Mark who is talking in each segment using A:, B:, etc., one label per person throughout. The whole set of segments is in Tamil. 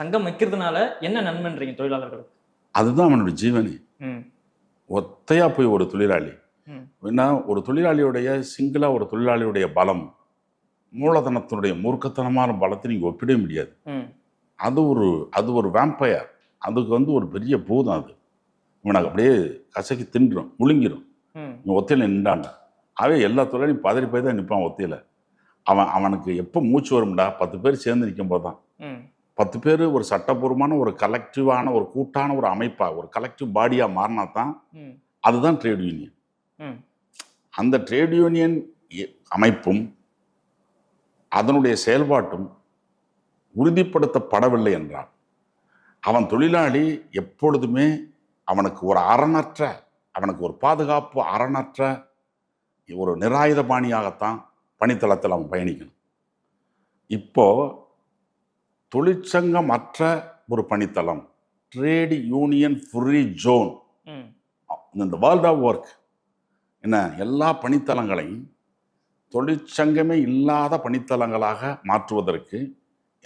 A: சங்கம் வைக்கிறதுனால என்ன நன்மைன்றீங்க தொழிலாளர்களுக்கு
B: அதுதான் அவனுடைய ஜீவனே. ஒத்தையா போய் ஒரு தொழிலாளி. ஏன்னா ஒரு தொழிலாளியுடைய சிங்கிளா ஒரு தொழிலாளியுடைய பலம் மூலதனத்தினுடைய மூர்க்கத்தனமான பலத்தை நீங்கள் ஒப்பிடவே முடியாது. அது ஒரு அது ஒரு வேம்பயர் அதுக்கு வந்து ஒரு பெரிய பூதம் அது. இவனுக்கு அப்படியே கசக்கி தின்றும் முழுங்கிரும்.
A: ம்.
B: இவன் ஒத்தையில் நின்றான்டா. அவன் எல்லா தொழிலையும் பதறி போய் தான் நிற்பான் ஒத்தையில். அவன் அவனுக்கு எப்போ மூச்சு வரும்டா? பத்து பேர் சேர்ந்து நிற்கும் போது தான்
A: ம்.
B: பத்து பேர் ஒரு சட்டபூர்வமான ஒரு கலெக்டிவான ஒரு கூட்டான ஒரு அமைப்பா ஒரு கலெக்டிவ் பாடியாக மாறினா தான் அதுதான் ட்ரேட் யூனியன் அந்த ட்ரேட் யூனியன் அமைப்பும் அதனுடைய செயல்பாட்டும் உறுதிப்படுத்தப்படவில்லை என்றால் அவன் தொழிலாளி எப்பொழுதுமே அவனுக்கு ஒரு அரணற்ற அவனுக்கு ஒரு பாதுகாப்பு அரணற்ற ஒரு நிராயுதபாணியாகத்தான் பணித்தளத்தில் அவன் பயணிக்கணும். இப்போ தொழிற்சங்கம் அற்ற ஒரு பணித்தளம். ட்ரேட் யூனியன் ஃப்ரீ ஜோன் இந்த வேர்ல்ட் ஆஃப் ஒர்க் என்ன? எல்லா பணித்தளங்களையும் தொழிற்சங்கமே இல்லாத பணித்தளங்களாக மாற்றுவதற்கு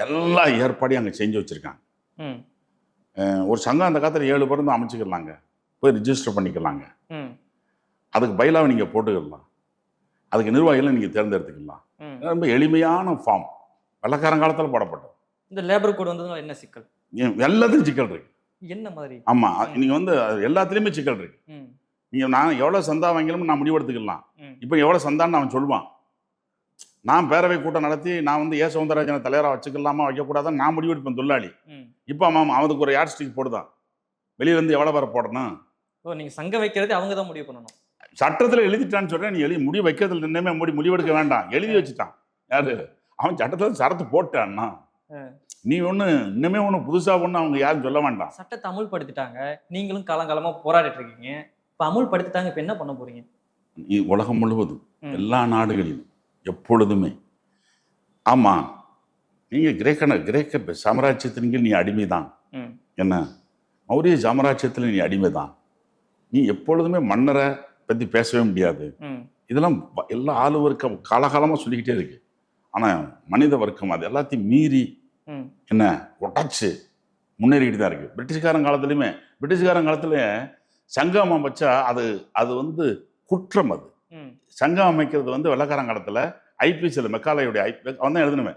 B: எல்லா ஏற்பாடையும் அங்கே செஞ்சு வச்சுருக்காங்க. ஒரு சங்கம் அந்த காலத்தில் ஏழு பேர் தான் அமைச்சுக்கலாங்க. போய் ரிஜிஸ்டர் பண்ணிக்கலாங்க. அதுக்கு பயிலாவை நீங்கள் போட்டுக்கலாம். அதுக்கு நிர்வாகிகளை நீங்கள் தேர்ந்தெடுத்துக்கலாம். ரொம்ப எளிமையான ஃபார்ம் வெள்ளக்காரங்காலத்தில் போடப்பட்டது.
A: இந்த லேபர் கோட் வந்ததுனால என்ன சிக்கல்?
B: எல்லாத்துக்கும் சிக்கல் இருக்கு.
A: என்ன மாதிரி?
B: ஆமாம் நீங்கள் வந்து எல்லாத்துலேயுமே சிக்கல் இருக்கு.
A: ம்.
B: நீங்கள் நான் எவ்வளோ சந்தா வாங்கிலும் நான் முடிவெடுத்துக்கலாம் இப்போ எவ்வளோ சந்தான்னு அவன் சொல்லுவான். நான் பேரவை கூட்டம் நடத்தி நான் வந்து ஏ சவுந்தரராஜனை தலைவராக வச்சுக்கலாமா வைக்கக்கூடாதுன்னு நான் முடிவெடுப்பேன் தொழிலாளி. இப்போ அவன் அவனுக்கு ஒரு யாட் ஸ்டிக் போடுதான். வெளியிலேருந்து எவ்வளோ பேரை போடணும்?
A: ஓ நீங்க சங்கம் வைக்கிறதே அவங்க தான் முடிவு பண்ணணும்.
B: சட்டத்தில் எழுதிட்டான்னு சொல்கிறேன் நீ எழுதி முடி வைக்கிறதுல நின்றுமே முடி முடிவெடுக்க வேண்டாம். எழுதி வச்சுட்டான். யாரு? அவன் சட்டத்தில் சரத்து போட்டான்னா. நீ ஒன்று இன்னுமே ஒன்று புதுசாக ஒன்று அவங்க யாரும் சொல்ல வேண்டாம்.
A: சட்டத்தை அமுல்படுத்திட்டாங்க நீங்களும் காலங்காலமா போராடிட்டு இருக்கீங்க இப்ப அமுல்படுத்திட்டாங்க இப்ப என்ன பண்ண போறீங்க?
B: உலகம் முழுவதும். எல்லா நாடுகளிலும் எப்பொழுதுமே. ஆமாம் நீங்கள் கிரேக்க கிரேக்க சாம்ராஜ்யத்தின் கீழ் நீ அடிமைதான். என்ன? மௌரிய சாம்ராஜ்யத்தில் நீ அடிமைதான். நீ எப்பொழுதுமே மன்னரை பற்றி பேசவே முடியாது. இதெல்லாம் எல்லா ஆளு வர்க்கம் காலகாலமாக சொல்லிக்கிட்டே இருக்கு. ஆனால் மனித வர்க்கம் அது எல்லாத்தையும் மீறி என்ன? உடச்சு முன்னேறிக்கிட்டு தான் இருக்கு. பிரிட்டிஷ்காரன் காலத்துலையுமே பிரிட்டிஷ்காரன் காலத்துல சங்கம் அமைச்சா அது அது வந்து குற்றம் அது. சங்கம் அமைக்கிறது வந்து வெள்ளக்காரன் காலத்தில் ஐபிசியில் மெக்காலையுடைய ஐ அவன் தான் எழுதணுமே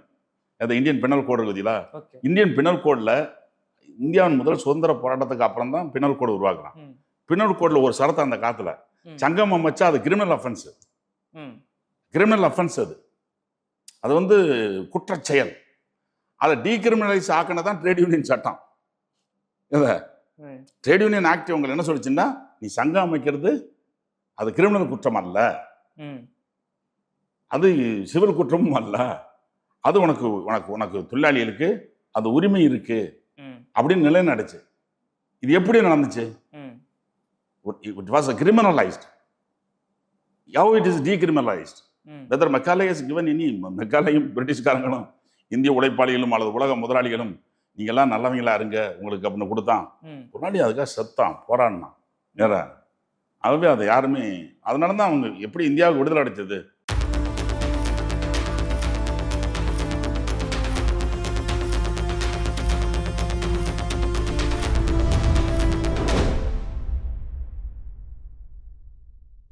B: அது இந்தியன் பினல் கோடு இருக்குதுல
A: ஓகே.
B: இந்தியன் பினல் கோடில் இந்தியாவின் முதல் சுதந்திர போராட்டத்துக்கு அப்புறம் தான் பினல் கோடு உருவாக்குறான். பினல் கோடில் ஒரு சரத்து அந்த காலத்துல. சங்கம் அமைச்சா அது கிரிமினல் அஃபென்ஸ் கிரிமினல் அஃபென்ஸ் அது. அது வந்து குற்றச் செயல். அதை டீகிரிமினலைஸ் ஆக்கினதான் தான் ட்ரேட் யூனியன் சட்டம்.
A: ம்
B: ட்ரேட் யூனியன் ஆக்ட் உங்களை என்ன சொல்லிச்சுன்னா நீ சங்கம் அமைக்கிறது அது கிரிமினல் குற்றம் அல்ல. அது சிவில் குற்றமும் அல்ல. அது உனக்கு உனக்கு உனக்கு தொழிலாளிகளுக்கு அது உரிமை இருக்கு அப்படின்னு நிலைநடைச்சு இது எப்படி நடந்துச்சு? It was a criminalised how it is decriminalised whether Macaulay is given இனி மெக்காலையும் பிரிட்டிஷ்காரங்களும் இந்திய உழைப்பாளிகளும் அல்லது உலக முதலாளிகளும் நீங்கள்லாம் நல்லவங்களா இருங்க உங்களுக்கு அப்படின்னு கொடுத்தான்.
A: ம்.
B: ஒரு நாள் அதுக்காக செத்தான் போராடினான் நேர. ஆகவே அதை யாருமே அதனால தான் அவங்க எப்படி இந்தியாவுக்கு விடுதலை அடைச்சது